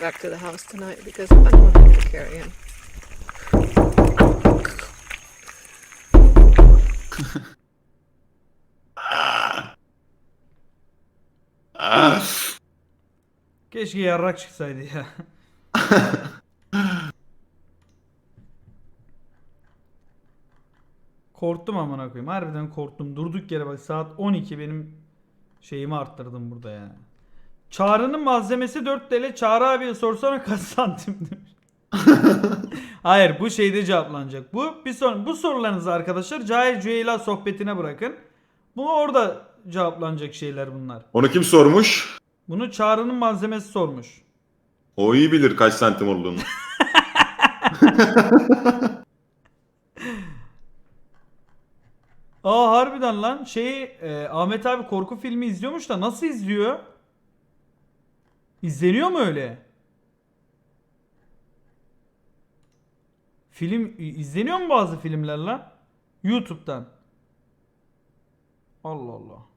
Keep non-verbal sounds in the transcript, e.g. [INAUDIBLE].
back to the house tonight because I don't want to carry him. Keşke yarrak çıksaydı ya. korktum amına koyayım. Harbiden korktum. Durduk yere bak saat 12 benim şeyimi arttırdım burada ya. Çağrı'nın malzemesi 4 TL. Çağrı abiye sorsana kaç santim demiş. [LAUGHS] Hayır bu şeyde cevaplanacak. Bu bir son bu sorularınızı arkadaşlar Cahil Cüeyla sohbetine bırakın. Bu orada cevaplanacak şeyler bunlar. Onu kim sormuş? Bunu Çağrı'nın malzemesi sormuş. O iyi bilir kaç santim olduğunu. [LAUGHS] Aa harbiden lan şey e, Ahmet abi korku filmi izliyormuş da nasıl izliyor? İzleniyor mu öyle? Film izleniyor mu bazı filmler lan? YouTube'dan. Allah Allah.